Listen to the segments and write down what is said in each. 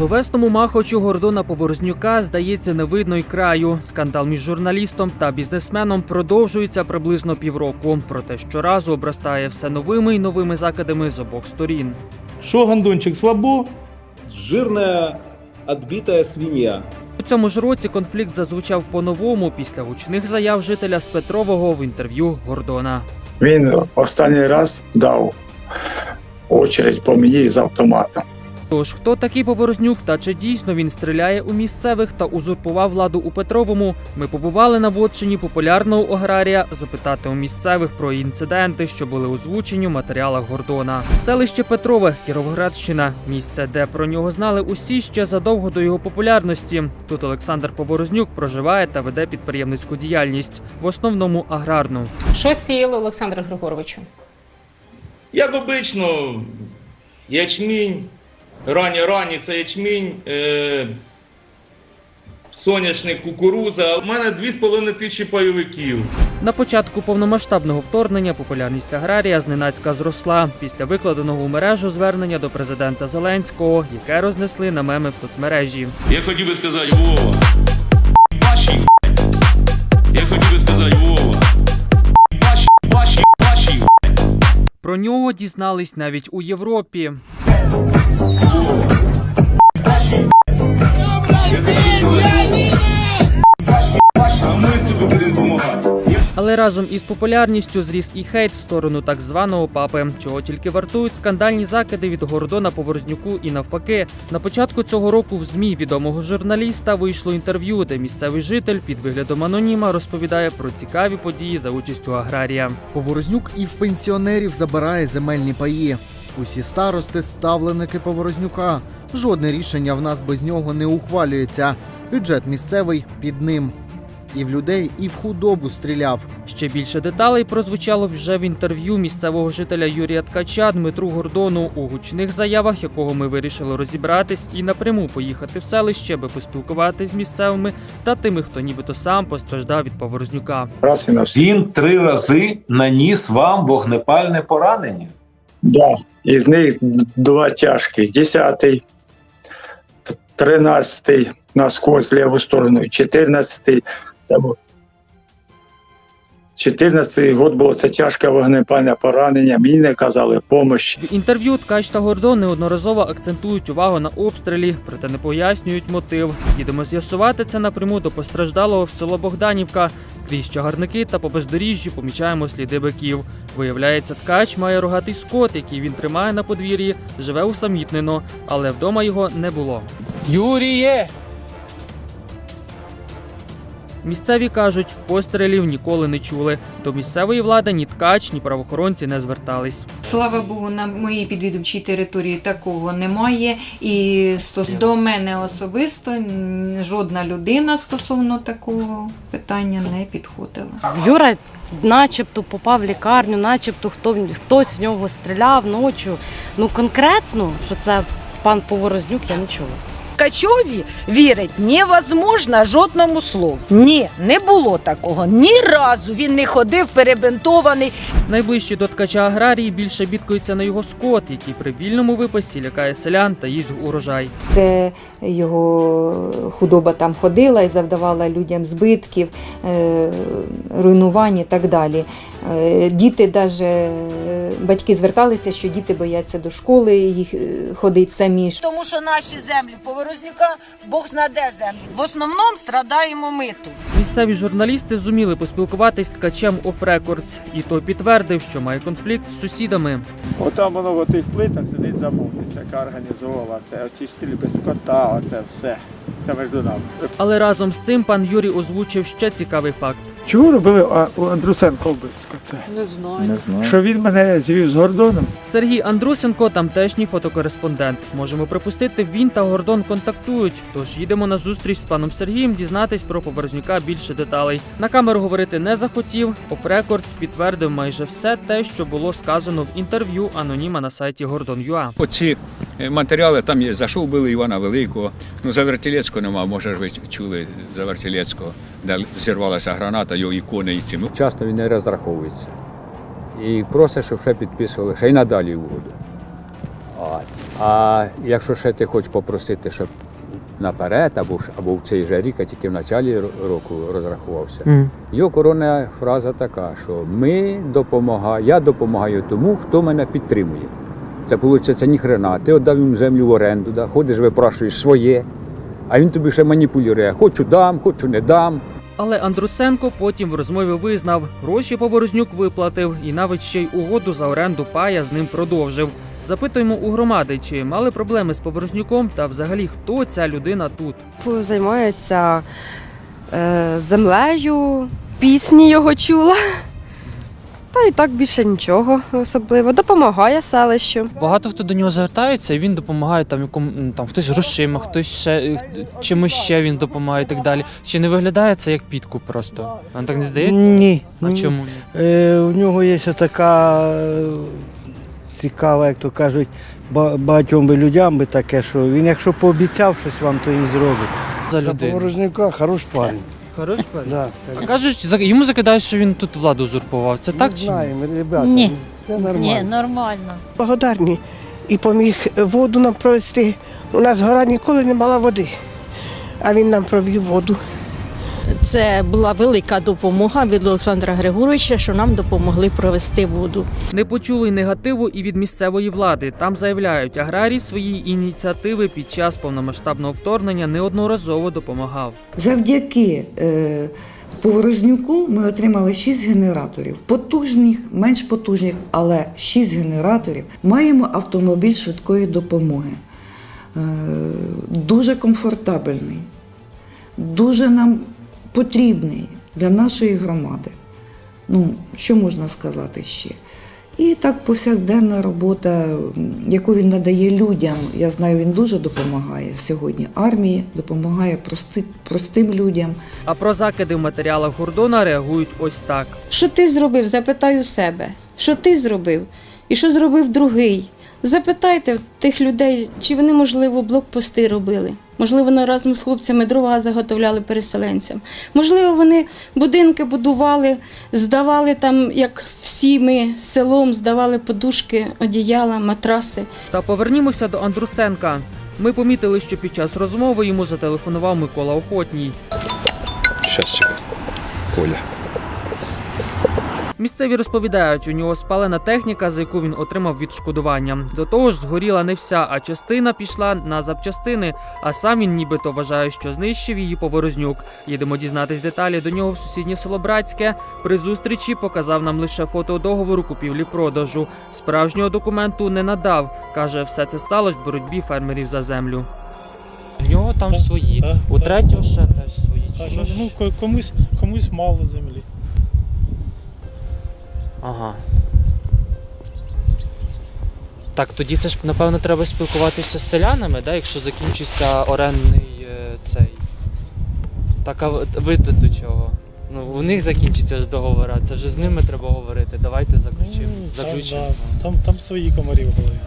Словесному махачу Гордона Поворознюка здається не видно й краю. Скандал між журналістом та бізнесменом продовжується приблизно півроку. Проте щоразу обростає все новими й новими закидами з обох сторін. Що Гандончик слабо? жирная отбитая свинья. У цьому ж році конфлікт зазвучав по-новому після гучних заяв жителя з Петрового в інтерв'ю Гордона. Він останній раз дав очередь по мені з автоматом. Тож хто такий Поворознюк та чи дійсно він стріляє у місцевих та узурпував владу у Петровому? Ми побували на вотчині популярного аграрія запитати у місцевих про інциденти, що були озвучені в матеріалах Гордона. Селище Петрове, Кіровоградщина, місце, де про нього знали усі ще задовго до його популярності. Тут Олександр Поворознюк проживає та веде підприємницьку діяльність, в основному аграрну. Що сіяли Олександра Григоровичу? Як обично, ячмінь, ранні рані це ячмінь, е, соняшник, кукуруза. У мене 2,5 тисячі пайовиків. На початку повномасштабного вторгнення популярність аграрія зненацька зросла після викладеного у мережу звернення до президента Зеленського, яке рознесли на меми в соцмережі. Я хотів би сказати Вова. Нього дізнались навіть у Європі. Але разом із популярністю зріс і хейт в сторону так званого папи, чого тільки вартують скандальні закиди від Гордона Поворознюку і навпаки. На початку цього року в змі відомого журналіста вийшло інтерв'ю, де місцевий житель під виглядом аноніма розповідає про цікаві події за участю аграрія. Поворознюк і в пенсіонерів забирає земельні паї. Усі старости ставленики Поворознюка. Жодне рішення в нас без нього не ухвалюється. Бюджет місцевий під ним. І в людей, і в худобу стріляв. Ще більше деталей прозвучало вже в інтерв'ю місцевого жителя Юрія Ткача Дмитру Гордону, у гучних заявах якого ми вирішили розібратись і напряму поїхати в селище, аби поспілкуватись з місцевими та тими, хто нібито сам постраждав від Поворознюка. Раз і на всі. Він три рази наніс вам вогнепальне поранення. Да. Із них два тяжкі. Десятий, тринадцятий насквозь ліву сторону, чотирнадцятий. Це був. 14-й год було це тяжке вогнепальне поранення. Мені не казали помощі. В інтерв'ю Ткач та Гордон неодноразово акцентують увагу на обстрілі, проте не пояснюють мотив. Їдемо з'ясувати це напряму до постраждалого в село Богданівка. Крізь чагарники та по бездоріжжю помічаємо сліди биків. Виявляється, ткач має рогатий скот, який він тримає на подвір'ї, живе усамітнено, але вдома його не було. Юріє! Місцеві кажуть, пострілів ніколи не чули. До місцевої влади ні ткач, ні правоохоронці не звертались. Слава Богу, на моїй підвідомчій території такого немає. І до мене особисто жодна людина стосовно такого питання не підходила. Юра начебто попав в лікарню, начебто хто, хтось в нього стріляв ночі. Ну конкретно, що це пан Поворознюк, я не чула. Ткачові вірить невозможно жодному слову. Ні, не було такого. Ні разу він не ходив перебинтований. Найближчі до ткача аграрії більше бідкаються на його скот, який при вільному випасі лякає селян та їсть урожай. Це його худоба там ходила і завдавала людям збитків, е, руйнувань і так далі. Е, Діти навіть батьки зверталися, що діти бояться до школи їх е, ходить самі. Тому що наші землі Поворознюка Бог знаде землі. В основному страдаємо ми тут. Місцеві журналісти зуміли поспілкуватись з ткачем Records, і той підтвердив, що має конфлікт з сусідами. Отам воно в тих плитах сидить замовниця, яка організовувала це, оці стрільби з кота, оце все. Це між нами. Але разом з цим пан Юрій озвучив ще цікавий факт. Чого робили а, у Андрусенко близько це? Не знаю. Не знаю. Що він мене звів з Гордоном? Сергій Андрусенко тамтешній фотокореспондент. Можемо припустити, він та Гордон контактують. Тож їдемо на зустріч з паном Сергієм дізнатись про Поворознюка більше деталей. На камеру говорити не захотів. Records підтвердив майже все те, що було сказано в інтерв'ю аноніма на сайті Гордон.ua. Оці матеріали там є. За що вбили Івана Великого? Ну, за Вертілецького нема, може ж ви чули за Вертілецького, де зірвалася граната, його ікони і. Ну, Часто він не розраховується. І просить, щоб ще підписували, ще й надалі угоду. От. А якщо ще ти хочеш попросити, щоб наперед, або, або в цей же рік, а тільки в началі року розрахувався. Його коронна фраза така, що ми допомагаємо, я допомагаю тому, хто мене підтримує. Це виходить ніхрена. Ти віддав їм землю в оренду, да? ходиш, випрашуєш своє, а він тобі ще маніпулює. Хочу дам, хочу не дам. Але Андрусенко потім в розмові визнав, гроші Поворознюк виплатив і навіть ще й угоду за оренду пая з ним продовжив. Запитуємо у громади, чи мали проблеми з Поворознюком та взагалі хто ця людина тут. Займається е, землею, пісні його чула. Та і так більше нічого особливо. Допомагає селищу. Багато хто до нього звертається, і він допомагає там якому там хтось грошима, хтось ще е, чимось ще він допомагає і так далі. Чи не виглядає це як підкуп просто? Вам так не здається? Ні. А чому ні? Е, у нього є ще така е, цікава, як то кажуть, багатьом би людям би таке, що він якщо пообіцяв щось вам, то він зробить. За людину? Поворожника хороший парень. Хороший парень? Да, А кажуть, за- йому закидають, що він тут владу узурпував. Це так чи ні? знаємо, ребята. Ні. Все нормально. нормально. Благодарні. І поміг воду нам провести. У нас гора ніколи не мала води, а він нам провів воду. Це була велика допомога від Олександра Григоровича, що нам допомогли провести воду. Не почули негативу і від місцевої влади. Там заявляють, аграрій свої ініціативи під час повномасштабного вторгнення неодноразово допомагав. Завдяки е, Поворознюку ми отримали 6 генераторів. Потужних, менш потужних, але 6 генераторів. Маємо автомобіль швидкої допомоги. Е, дуже комфортабельний, дуже нам потрібний для нашої громади. Ну, що можна сказати ще? І так повсякденна робота, яку він надає людям. Я знаю, він дуже допомагає сьогодні армії, допомагає прости, простим людям. А про закиди в матеріалах Гордона реагують ось так. Що ти зробив? Запитаю себе. Що ти зробив? І що зробив другий? Запитайте тих людей, чи вони, можливо, блокпости робили. Можливо, вони разом з хлопцями дрова заготовляли переселенцям. Можливо, вони будинки будували, здавали там, як всі ми селом, здавали подушки, одіяла, матраси. Та повернімося до Андрусенка. Ми помітили, що під час розмови йому зателефонував Микола Охотній. Щас чекай. Коля. Місцеві розповідають, у нього спалена техніка, за яку він отримав відшкодування. До того ж, згоріла не вся, а частина пішла на запчастини. А сам він нібито вважає, що знищив її поворознюк. Їдемо дізнатись деталі до нього в сусіднє село Братське. При зустрічі показав нам лише фото договору купівлі-продажу. Справжнього документу не надав. каже, все це сталося в боротьбі фермерів за землю. В нього там свої. У третього ще теж свої. Що ж? Ну, комусь, комусь мало землі. Ага. Так, тоді це ж напевно треба спілкуватися з селянами, да, якщо закінчиться орендний е, цей. Так, а ви- тут до чого? Ну, у них закінчиться ж договора, це вже з ними треба говорити. Давайте заключимо. Заключимо. Там, там свої комарі в голові.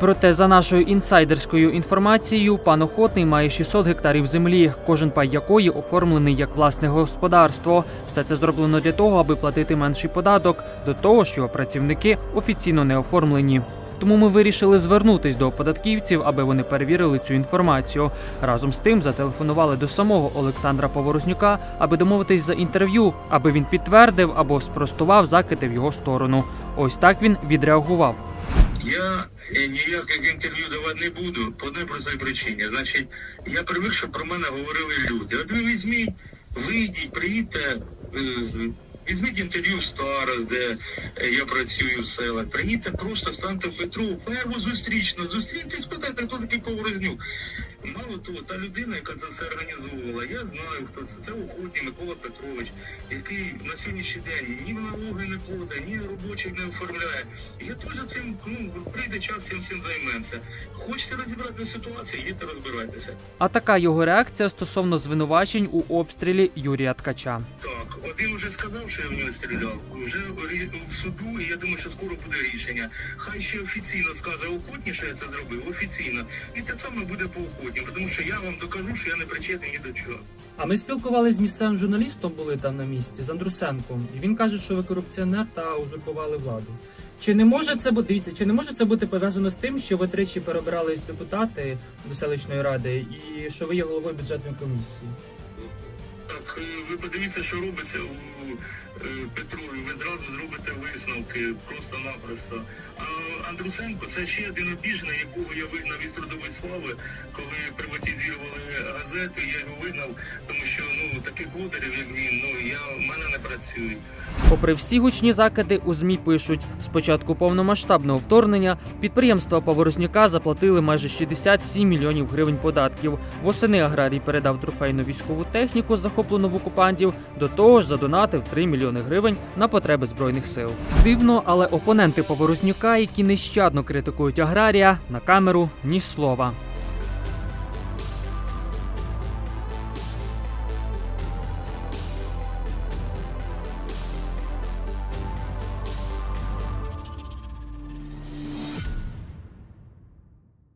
Проте, за нашою інсайдерською інформацією, пан Охотний має 600 гектарів землі, кожен пай якої оформлений як власне господарство. Все це зроблено для того, аби платити менший податок, до того його працівники офіційно не оформлені. Тому ми вирішили звернутись до податківців, аби вони перевірили цю інформацію. Разом з тим зателефонували до самого Олександра Поворознюка, аби домовитись за інтерв'ю, аби він підтвердив або спростував закиди в його сторону. Ось так він відреагував. Я е, ніяких інтерв'ю давати не буду по одній простій причині. Значить, я привик, щоб про мене говорили люди. От ви візьміть, вийдіть, приїдьте, е, візьміть інтерв'ю в Старос, де е, я працюю в селах. Приїдьте просто станьте в Петру, ферму зустрічну, зустріньте, спитайте, хто такий Поворознюк. Мало та людина, яка це все організовувала, я знаю, хто це. Це уходній Микола Петрович, який на сьогоднішній день ні налоги не платить, ні робочих не оформляє. Я теж цим, ну, прийде час, цим всім займемося. Хочете розібрати ситуацію, їдьте розбирайтеся. А така його реакція стосовно звинувачень у обстрілі Юрія Ткача. Так, один вже сказав, що я в нього стріляв. Вже в суду, і я думаю, що скоро буде рішення. Хай ще офіційно скаже охотні, що я це зробив, офіційно. І те саме буде по охотні, тому що я вам докажу, що я не причетний ні до чого. А ми спілкувалися з місцевим журналістом, були там на місці з Андрусенком, і він каже, що ви корупціонер та узурпували владу. Чи не може це бути дивіться, чи не може це бути пов'язано з тим, що ви тричі перебирались депутати до селищної ради і що ви є головою бюджетної комісії? Е, ви подивіться, що робиться у Петрові. Ви зразу зробите висновки просто-напросто. А Андрусенко це ще один обіжний, якого я вигнав із трудової слави, коли приватизували газету. Я його вигнав, тому що ну таких лодерів, як він, ну я в мене не працює. Попри всі гучні закиди, у ЗМІ пишуть, з початку повномасштабного вторгнення підприємства Поворознюка заплатили майже 67 мільйонів гривень податків. Восени аграрій передав трофейну військову техніку, захоплену в окупантів. До того ж, задонатив 3 мільйони гривень на потреби збройних сил. Дивно, але опоненти Поворознюка, які нещадно критикують аграрія, на камеру ні слова.